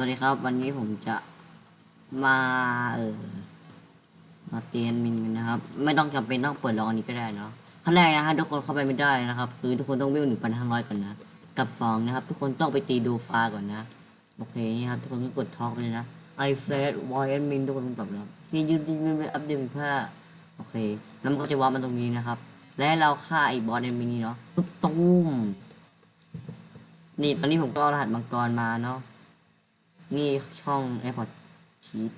วัสดีครับ วันนี้ผมจะมาเออมาเตียนมินกันนะครับ ไม่ต้องจำเป็นต้องเปิดลองอันนี้ก็ได้เนาะขั้นแรกนะฮะทุกคนเข้าไปไม่ได้นะครับ คือทุกคนต้องวิ่งหนึ่งพันห้าร้อยก่อนนะกับสองนะครับ ทุกคนต้องไปตีดูฟ้าก่อนนะโอเคนี่ครับทุกคนก็กดท็อกเลยนะ I said why and min ทุกคนต้องตอบนะครับที่ยืนยืนอัปเดตเพื่อโอเคแล้วมันก็จะวาร์ปมันตรงนี้นะครับ และเราฆ่าไอ้บอสแอนมินนี่เนาะตุ้มนี่ตอนนี้ผมก็เอารหัสมังกรมาเนาะ นี่ช่อง AirPod Cheat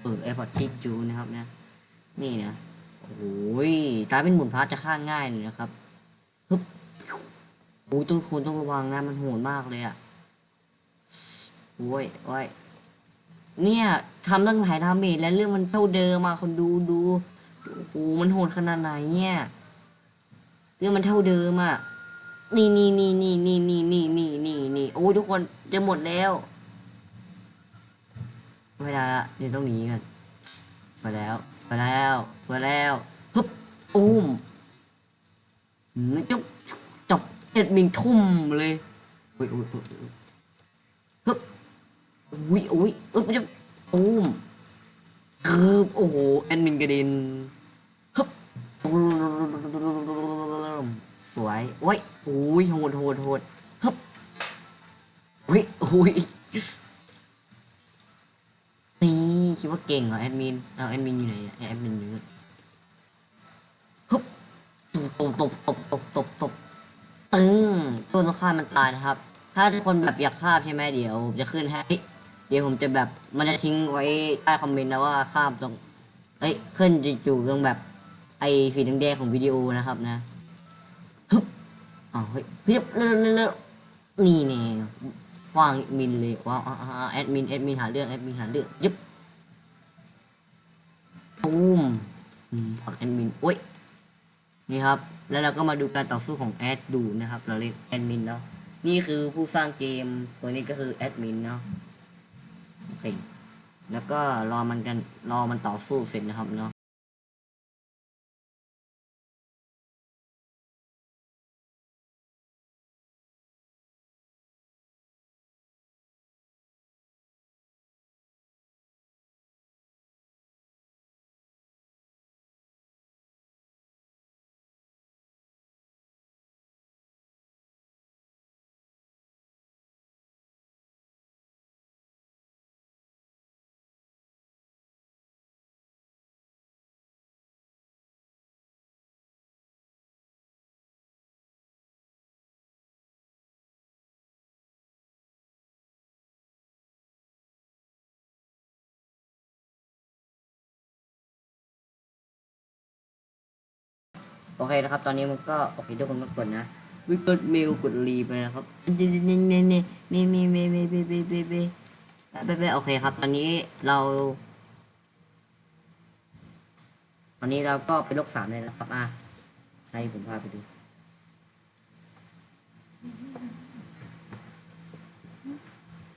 เออ AirPod Cheat จูนะครับนะ นี่นะ โอ้ยกลายเป็นหมุนพาร์ทจะฆ่าง่ายเลยนะครับฮึบโอ้ยทุกคนต้องระวังนะ มันโหดมากเลยอะ่ะโอ้ยโอ้ยเนี่ยทำตั้งหลายดาเมจแล้วเรื่องมันเท่าเดิมมาคนดูดูโอ้โหมันโหดขนาดไหนเนี่ยเรื่องมันเท่าเดิมอะ่ะนี่นี่นี่นี่นี่นี่นี่นี่นี่นี่โอ้ยทุกคนจะหมดแล้ว ไม่ได้ละเดี๋ยวต้องหนีกันไปแล้วไปแล้วไปแล้วฮึบอุ้มไม่จบจบเอ็ดมิงทุ่มเลยอุ้ยอุ้ยอุ้ยอุ้ยฮึบอุ้ยอุ้ยอึ๊บจะอุ้มคือโอ้โหแอดมินกระเด็นฮึบสวยโอ้ยโอ้ยโหดโหดโหดฮึบอุ้ยอุ้ย คิดว่าเก่งเหรอแอดมินเอาแอดมินอยู่ไหนแอดมินอยู่นู่ฮึบตบตบตบตบตบตบตึงตัวต้องฆ่ามันตายนะครับ ถ้าทุกคนแบบอยากฆ่าใช่ไหมเดี๋ยวผมจะขึ้นให้เดี๋ยวผมจะแบบมันจะทิ้งไว้ใต้คอมเมนต์นะว่าฆ่าตรงเอ้ยขึ้นจะอยู่ตรงแบบไอ้สีแดงๆของวิดีโอนะครับนะฮึบอ้าวเฮ้ยเรียบเร็วเร็วนี่เนี่ยวางมินเลยว้าวอ่าอ่าอ่าแอดมินแอดมินหาเรื่องแอดมินหาเรื่องยึบ ตูมอืมพอร์ตแอดมินโอ้ยนี่ครับ แล้วเราก็มาดูการต่อสู้ของแอดดูนะครับ เราเรียกแอดมินเนาะนี่คือผู้สร้างเกมส่วนนี้ก็คือแอดมินเนาะโอเคแล้วก็รอมันกันรอมันต่อสู้เสร็จนะครับเนาะ โอเคนะครับ ตอนนี้มันก็โอเคทุกคนก็กดนะวิกดเมลกดรีไปนะครับเนี่นี่นี่นี่นี่นี่นี่นี่นี่นี่นี่นี่นี่โอเคครับ ตอนนี้เราตอนนี้เราก็เป็นโรคสามเลยนะครับอะให้ผมพาไปดู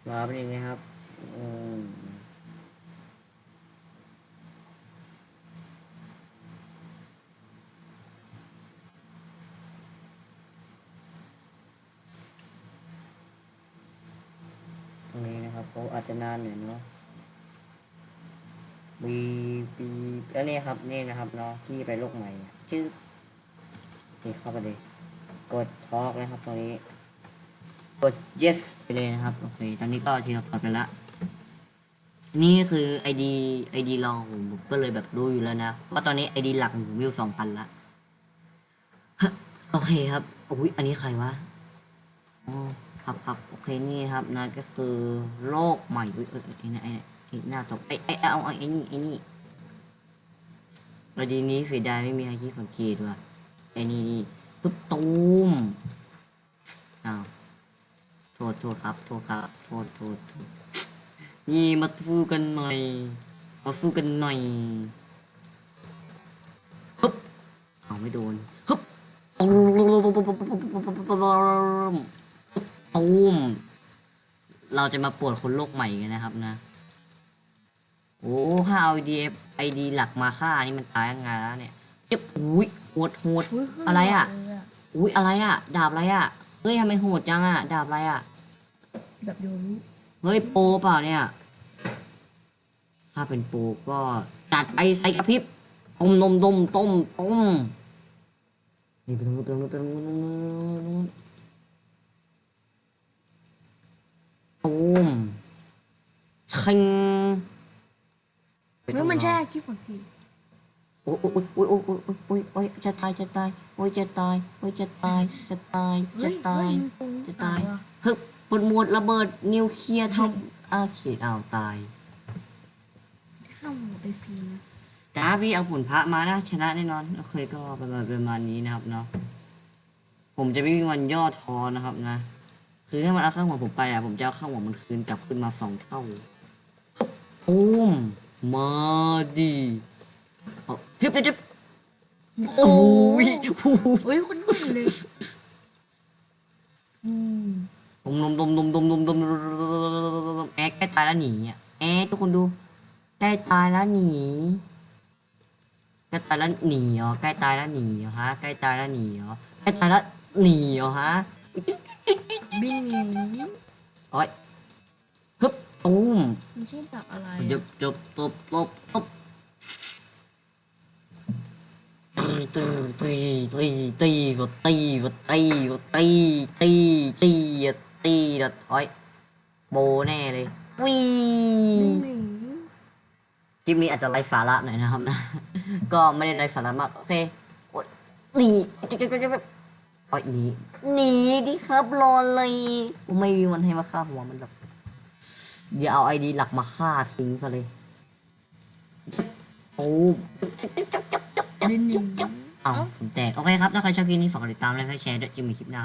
รอเป็นยังไงครับอืมตรงนี้นะครับ เขาอาจจะนานหน่อยเนาะบีบีแล้วนี่ครับนี่นะครับเนาะที่ไปโลกใหม่ชื่อนี่เข้าไปเลยกดทอกนะครับตรงนี้ กด yes ไปเลยนะครับโอเคตอนนี้ก็ทีเราปลอดไปละ นี่คือ ID ID รองผมผมก็เลยแบบรู้อยู่แล้วนะว่าตอนนี้ ID หลักผมวิวสองพันละฮะโอเคครับอุ้ยอันนี้ใครวะอ๋อ ครับครับโอเคนี่ครับนั่นก็คือโลกใหม่อุ้ยเออไอ้นี่ไอ้นี่ไอหน้าตกไอ้ไอ้เอาไอ้นี่ไอ้นี่ประเด็นนี้เสียดายไม่มีใครคิดสังเกตว่ะไอ้นี่นี่ปุ๊บตูมอ้าวโทษโทษครับโทษครับโทษโทษโทษนี่มาสู้กันหน่อยมาสู้กันหน่อยฮึบเอาไม่โดนฮึบ ตูมตูมเราจะมาปวดคนโลกใหม่กันนะครับนะ โอ้ถ้าเอาไอดีไอดีหลักมาฆ่านี่มันตายยังไงแล้วเนี่ยเจ็บอุ้ยโหดโหดอุ๊ยขึ้นอะไรอะหมดเลยอุ้ยอะไรอะ ดาบอะไรอะ เฮ้ยทำไมโหดจังอะ ดาบอะไรอะแบบโยรุหเฮ้ยโปรเปล่าเนี่ย ถ้าเป็นโปรก็จัดไอใส่กระพริบต้มนมต้มต้มต้มนี่ไปตรงนู้นไปตรงนู้นไปตรงนู้นไปตรงนู้ คังเฮ้ยมันใช่อาชีพของพี่โอ้ยโอ้ยโอ้ยโอ้ยโอ้ยโอ้ยจะตายจะตายโอ้ยจะตายโอ้ยจะตายจะตายจะตายจะตายเฮ้ยปดหมดระเบิดนิวเคลียร์ทำอาเขตเอาตายข้ามไปฟรีนะจ้าพี่เอาผุนพระมานะชนะแน่นอนโอเคก็ประมาณประมาณนี้นะครับเนาะผมจะไม่มีวันย่อท้อนะครับนะ คือถ้ามันเอาข้างหัวผมไปอะผมจะเอาข้างหัวมันคืนกลับขึ้นมาสองเท่า Um Madi ฮึบฮึบโอ้ยโอ้ยคนหนึ่งเลยดมดมดมดมดมดมดมแอ๊กใกล้ตายแล้วหนีอะแอ๊กทุกคนดูใกล้ตายแล้วหนีใกล้ตายแล้วหนีอ๋อใกล้ตายแล้วหนีอ๋อฮะใกล้ตายแล้วหนีอ๋อใกล้ตายแล้วหนีอ๋อฮะบินหนีโอ้ย ตูมมันใช่ตับอะไรจบจบตบตบตบตีตีตีตีตีวดตีวดตีวดตีตีตีตีดัดโอ้ยโบแน่เลยวีบินหนีคลิปนี้อาจจะไร้สาระหน่อยนะครับนะ ก็ไม่ได้ไร้สาระมาก โอเคโอ๊ยหนีจิ๊บจิ๊บจิ๊บจิ๊บโอ้ยหนีหนีดิครับรอเลยกูไม่มีวันให้มาฆ่าหัวมันหรอก เดี๋ยวเอาไอดีหลักมาฆ่าทิ้งซะเลยโอ้บินหนีเอาผมแตก โอเคครับ ถ้าใครชอบคลิปนี้ฝากกดติดตามและให้แชร์ด้วยจะมีคลิปหน้า